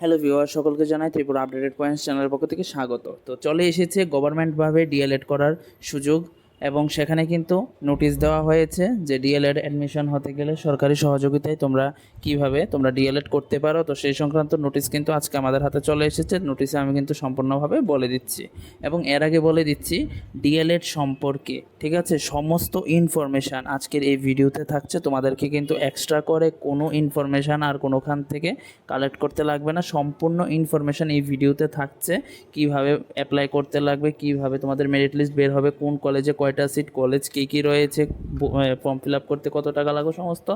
Hello viewer সকলকে জানাই Tripura updated points চ্যানেলের পক্ষ থেকে স্বাগত। তো চলে এসেছে গভর্নমেন্টভাবে ডিএলএড করার সুযোগ। এবং সেখানে কিন্তু নোটিশ দেওয়া হয়েছে যে ডিএলএড অ্যাডমিশন হতে গেলে সরকারি সহযোগিতায় তোমরা কীভাবে তোমরা ডিএলএড করতে পারো। তো সেই সংক্রান্ত নোটিশ কিন্তু আজকে আমাদের হাতে চলে এসেছে। নোটিশে আমি কিন্তু সম্পূর্ণভাবে বলে দিচ্ছি এবং এর আগে বলে দিচ্ছি ডিএলএড সম্পর্কে, ঠিক আছে? সমস্ত ইনফরমেশান আজকের এই ভিডিওতে থাকছে। তোমাদেরকে কিন্তু এক্সট্রা করে কোনো ইনফরমেশান আর কোনোখান থেকে কালেক্ট করতে লাগবে না। সম্পূর্ণ ইনফরমেশান এই ভিডিওতে থাকছে। কীভাবে অ্যাপ্লাই করতে লাগবে, কীভাবে তোমাদের মেরিট লিস্ট বের হবে, কোন কলেজে কয়টা সিট কলেজ কী কী রয়েছে ফর্ম ফিল আপ করতে কত টাকা লাগবে, সমস্ত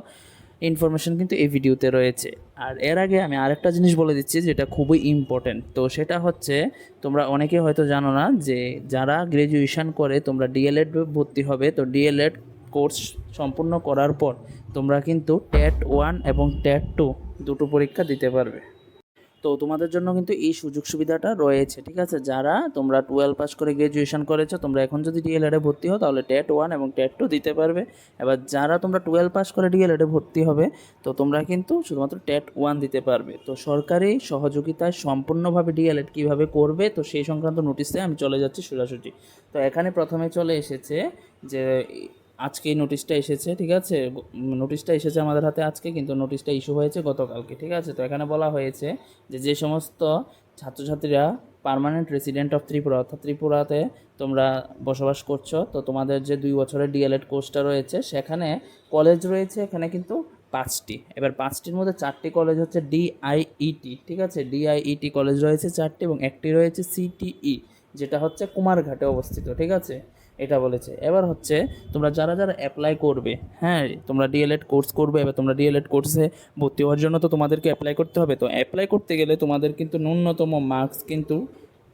ইনফরমেশন কিন্তু এই ভিডিওতে রয়েছে। আর এর আগে আমি আরেকটা জিনিস বলে দিচ্ছি যেটা খুবই ইম্পর্টেন্ট তো সেটা হচ্ছে, তোমরা অনেকে হয়তো জানো না যে যারা গ্র্যাজুয়েশন করে, তোমরা ডিএলএড ভর্তি হবে। তো ডিএলএড কোর্স সম্পূর্ণ করার পর তোমরা কিন্তু টেট ওয়ান এবং টেট টু দুটো পরীক্ষা দিতে পারবে। তো তোমাদের জন্য কিন্তু এই সুযোগ সুবিধাটা রয়েছে, ঠিক আছে? যারা তোমরা টুয়েলভ পাস করে গ্র্যাজুয়েশন করেছ, তোমরা এখন যদি ডিএলএডে ভর্তি হও, তাহলে টেট ওয়ান এবং টেট টু দিতে পারবে। এবার যারা তোমরা টুয়েলভ পাস করে ডিএলএডে ভর্তি হবে, তো তোমরা কিন্তু শুধুমাত্র টেট ওয়ান দিতে পারবে। তো সরকারি সহযোগিতায় সম্পূর্ণভাবে ডিএলএড কীভাবে করবে, তো সেই সংক্রান্ত নোটিশে আমি চলে যাচ্ছি সোজাসুজি। তো এখানে প্রথমে চলে এসেছে যে আজকে নোটিশটা এসেছে, ঠিক আছে? নোটিশটা এসেছে আমাদের হাতে আজকে, কিন্তু নোটিশটা ইস্যু হয়েছে গতকালকে, ঠিক আছে? তো এখানে বলা হয়েছে যে যে সমস্ত ছাত্রছাত্রীরা পার্মানেন্ট রেসিডেন্ট অফ ত্রিপুরা, অর্থাৎ ত্রিপুরাতে তোমরা বসবাস করছ, তো তোমাদের যে দুই বছরের ডিএলএড কোর্সটা রয়েছে, সেখানে কলেজ রয়েছে, এখানে কিন্তু পাঁচটি। এবার পাঁচটির মধ্যে চারটি কলেজ হচ্ছে ডিআইইটি ঠিক আছে? ডিআইইটি কলেজ রয়েছে চারটি এবং একটি রয়েছে সিটিই যেটা হচ্ছে কুমারঘাটে অবস্থিত, ঠিক আছে? এটা বলেছে। এবার হচ্ছে, তোমরা যারা যারা অ্যাপ্লাই করবে হ্যাঁ তোমরা ডিএলএড কোর্স করবে, এবার তোমরা ডিএলএড কোর্সে ভর্তি হওয়ার জন্য তো তোমাদেরকে অ্যাপ্লাই করতে হবে। তো অ্যাপ্লাই করতে গেলে তোমাদের কিন্তু ন্যূনতম মার্কস কিন্তু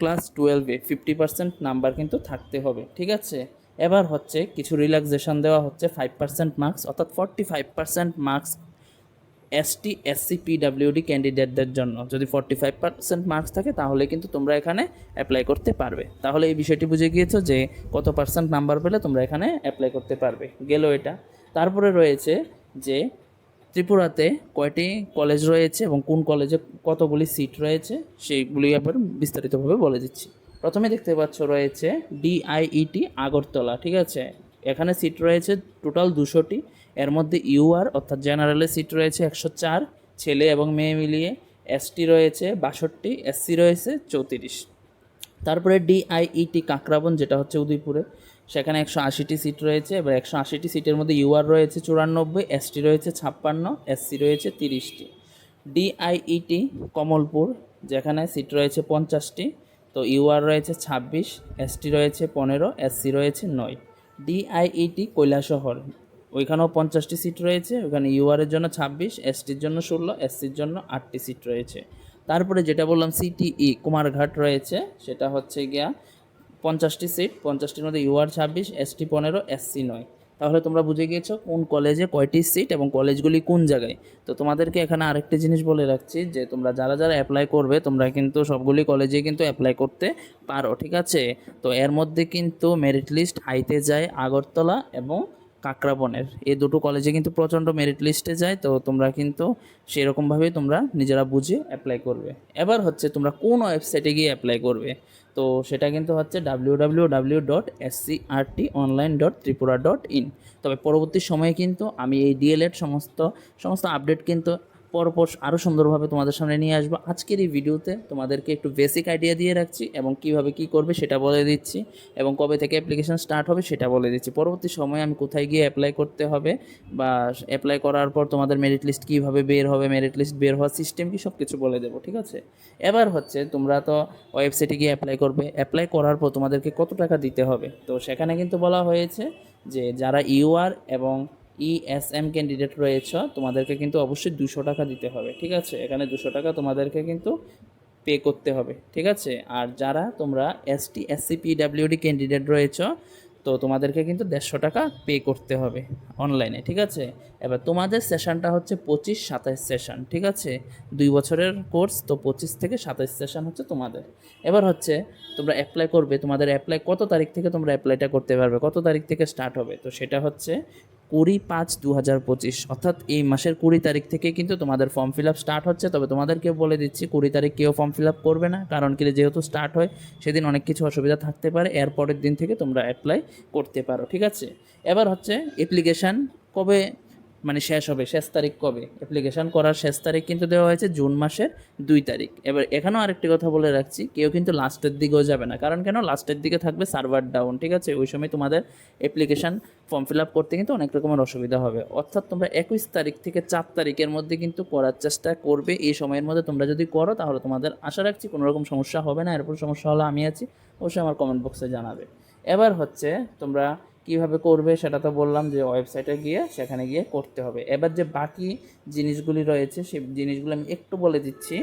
ক্লাস টুয়েলভে ফিফটি পার্সেন্ট নাম্বার কিন্তু থাকতে হবে, ঠিক আছে? এবার হচ্ছে, কিছু রিল্যাক্সেশন দেওয়া হচ্ছে ফাইভ পার্সেন্ট মার্কস অর্থাৎ forty five percent marks ST SC PWD ক্যান্ডিডেটদের জন্য। যদি ফর্টি ফাইভ পার্সেন্ট মার্কস থাকে, তাহলে কিন্তু তোমরা এখানে অ্যাপ্লাই করতে পারবে। তাহলে এই বিষয়টি বুঝে গিয়েছো যে কত পার্সেন্ট নাম্বার পেলে তোমরা এখানে অ্যাপ্লাই করতে পারবে। গেল এটা। তারপরে রয়েছে যে ত্রিপুরাতে কয়টি কলেজ রয়েছে এবং কোন কলেজে কতগুলি সিট রয়েছে সেইগুলি আবার বিস্তারিতভাবে বলে দিচ্ছি। প্রথমে দেখতে পাচ্ছ রয়েছে ডিআইইটি আগরতলা, ঠিক আছে? এখানে সিট রয়েছে টোটাল দুশোটি। এর মধ্যে ইউআর অর্থাৎ জেনারেলের সিট রয়েছে একশো চার, ছেলে এবং মেয়ে মিলিয়ে এসটি রয়েছে বাষট্টি এসসি রয়েছে চৌত্রিশ। তারপরে ডিআইইটি কাকরাবন, যেটা হচ্ছে উদয়পুরে, সেখানে একশো আশিটি সিট রয়েছে, এবার একশো আশিটি সিটের মধ্যে ইউআর রয়েছে চুরানব্বই এসটি রয়েছে ছাপ্পান্ন এসসি রয়েছে তিরিশটি। ডিআইইটি কমলপুর, যেখানে সিট রয়েছে পঞ্চাশটি, তো ইউআর রয়েছে ছাব্বিশ এসটি রয়েছে পনেরো এসসি রয়েছে নয়। ডিআইইটি কৈলাসহর। ওইখানেও পঞ্চাশটি সিট রয়েছে ওখানে ইউআরের জন্য ছাব্বিশ এসটির জন্য ষোলো এসসির জন্য আটটি সিট রয়েছে। তারপরে যেটা বললাম সিটিই কুমারঘাট রয়েছে, সেটা হচ্ছে গিয়া পঞ্চাশটি সিট পঞ্চাশটির মধ্যে ইউআর ছাব্বিশ এসটি পনেরো এসসি নয়। তাহলে তোমরা বুঝে গিয়েছো কোন কলেজে কয়টি সিট এবং কলেজগুলি কোন জায়গায়। তো তোমাদেরকে এখানে আরেকটি জিনিস বলে রাখছি যে, তোমরা যারা যারা অ্যাপ্লাই করবে, তোমরা কিন্তু সবগুলি কলেজে কিন্তু অ্যাপ্লাই করতে পারো, ঠিক আছে? তো এর মধ্যে কিন্তু মেরিট লিস্ট হাইতে যায় আগরতলা এবং কাকরাবনের এই দুটো কলেজে কিন্তু প্রচণ্ড মেরিট লিস্টে যায়, তো তোমরা কিন্তু সেরকমভাবেই তোমরা নিজেরা বুঝে অ্যাপ্লাই করবে। এবার হচ্ছে তোমরা কোন ওয়েবসাইটে গিয়ে অ্যাপ্লাই করবে? তো সেটা কিন্তু হচ্ছে W W W dot SC RT online dot Tripura dot in তবে পরবর্তী সময়ে কিন্তু আমি এই ডিএলএড সমস্ত সমস্ত আপডেট কিন্তু পরপর আরও সুন্দরভাবে তোমাদের সামনে নিয়ে আসব। আজকের এই ভিডিওতে তোমাদেরকে একটু বেসিক আইডিয়া দিয়ে রাখছি এবং কীভাবে কি করবে সেটা বলে দিচ্ছি এবং কবে থেকে অ্যাপ্লিকেশন স্টার্ট হবে সেটা বলে দিচ্ছি। পরবর্তী সময়ে আমি কোথায় গিয়ে অ্যাপ্লাই করতে হবে বা অ্যাপ্লাই করার পর তোমাদের মেরিট লিস্ট কীভাবে বের হবে মেরিট লিস্ট বের হওয়ার সিস্টেম কি সব কিছু বলে দেবো, ঠিক আছে? এবার হচ্ছে তোমরা তো ওয়েবসাইটে গিয়ে অ্যাপ্লাই করবে। অ্যাপ্লাই করার পর তোমাদেরকে কত টাকা দিতে হবে? তো সেখানে কিন্তু বলা হয়েছে যে যারা ইউআর এবং ইএসএম ক্যান্ডিডেট রয়েছ, তোমাদেরকে কিন্তু অবশ্যই দুশো টাকা দিতে হবে, ঠিক আছে? এখানে দুশো টাকা তোমাদেরকে কিন্তু পে করতে হবে, ঠিক আছে? আর যারা তোমরা এসটি এসসি পিডাব্লিউডি ক্যান্ডিডেট রয়েছ, তো তোমাদেরকে কিন্তু দেড়শো টাকা পে করতে হবে অনলাইনে ঠিক আছে? এবার তোমাদের সেশনটা হচ্ছে পঁচিশ সাতাশ সেশন ঠিক আছে? দুই বছরের কোর্স তো পঁচিশ থেকে সাতাশ সেশন হচ্ছে তোমাদের। এবার হচ্ছে, তোমরা অ্যাপ্লাই করবে, তোমাদের অ্যাপ্লাই কত তারিখ থেকে তোমরা অ্যাপ্লাইটা করতে পারবে, কত তারিখ থেকে স্টার্ট হবে? তো সেটা হচ্ছে কুড়ি পাঁচ দু হাজার পঁচিশ। অর্থাৎ এই মাসের কুড়ি তারিখ থেকে কিন্তু তোমাদের ফর্ম ফিল আপ স্টার্ট হচ্ছে। তবে তোমাদেরকে বলে দিচ্ছি, কুড়ি তারিখ কেউ ফর্ম ফিল আপ করবে না। কারণ কি, যেহেতু স্টার্ট হয়, সেদিন অনেক কিছু অসুবিধা থাকতে পারে। এর পরের দিন থেকে তোমরা অ্যাপ্লাই করতে পারো, ঠিক আছে? এবার হচ্ছে অ্যাপ্লিকেশান কবে মানে শেষ হবে, শেষ তারিখ কবে? অ্যাপ্লিকেশন করার শেষ তারিখ কিন্তু দেওয়া হয়েছে জুন মাসের দুই তারিখ। এবার এখানেও আরেকটি কথা বলে রাখছি, কেউ কিন্তু লাস্টের দিকেও যাবে না। কারণ কেন? লাস্টের দিকে থাকবে সার্ভার ডাউন ঠিক আছে? ওই সময় তোমাদের অ্যাপ্লিকেশন ফর্ম ফিল আপ করতে কিন্তু অনেক রকমের অসুবিধা হবে। অর্থাৎ তোমরা একুশ তারিখ থেকে চার তারিখের মধ্যে কিন্তু করার চেষ্টা করবে। এই সময়ের মধ্যে তোমরা যদি করো, তাহলে তোমাদের আশা রাখছি কোনো রকম সমস্যা হবে না। এরপর সমস্যা হলে আমি আছি, অবশ্যই আমার কমেন্ট বক্সে জানাবে। এবার হচ্ছে তোমরা কীভাবে করবে সেটা তো বললাম যে ওয়েবসাইটে গিয়ে সেখানে গিয়ে করতে হবে। এবার যে বাকি জিনিসগুলি রয়েছে, সেই জিনিসগুলো আমি একটু বলে দিচ্ছি।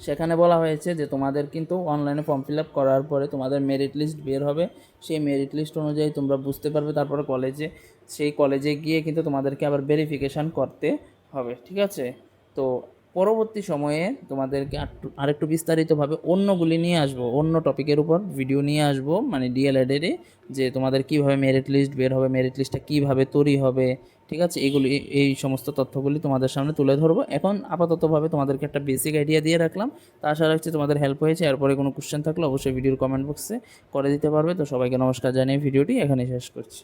সেখানে বলা হয়েছে যে তোমাদের কিন্তু অনলাইনে ফর্ম ফিল আপ করার পরে তোমাদের মেরিট লিস্ট বের হবে। সেই মেরিট লিস্ট অনুযায়ী তোমরা বুঝতে পারবে, তারপরে কলেজে সেই কলেজে গিয়ে কিন্তু তোমাদেরকে আবার ভেরিফিকেশান করতে হবে, ঠিক আছে? তো পরবর্তী সময়ে তোমাদেরকে আরেকটু বিস্তারিতভাবে অন্যগুলি নিয়ে আসব। অন্য টপিকের উপর ভিডিও নিয়ে আসব মানে ডিএলএডেরই যে তোমাদের কীভাবে মেরিট লিস্ট বের হবে মেরিট লিস্টটা কীভাবে তৈরি হবে, ঠিক আছে? এগুলি, এই সমস্ত তথ্যগুলি তোমাদের সামনে তুলে ধরবো। এখন আপাততভাবে তোমাদেরকে একটা বেসিক আইডিয়া দিয়ে রাখলাম। তা আশা রাখছি তোমাদের হেল্প হয়েছে। এরপরে কোনো কোশ্চেন থাকলে অবশ্যই ভিডিওর কমেন্ট বক্সে করে দিতে পারবে। তো সবাইকে নমস্কার জানিয়ে ভিডিওটি এখানে শেষ করছি।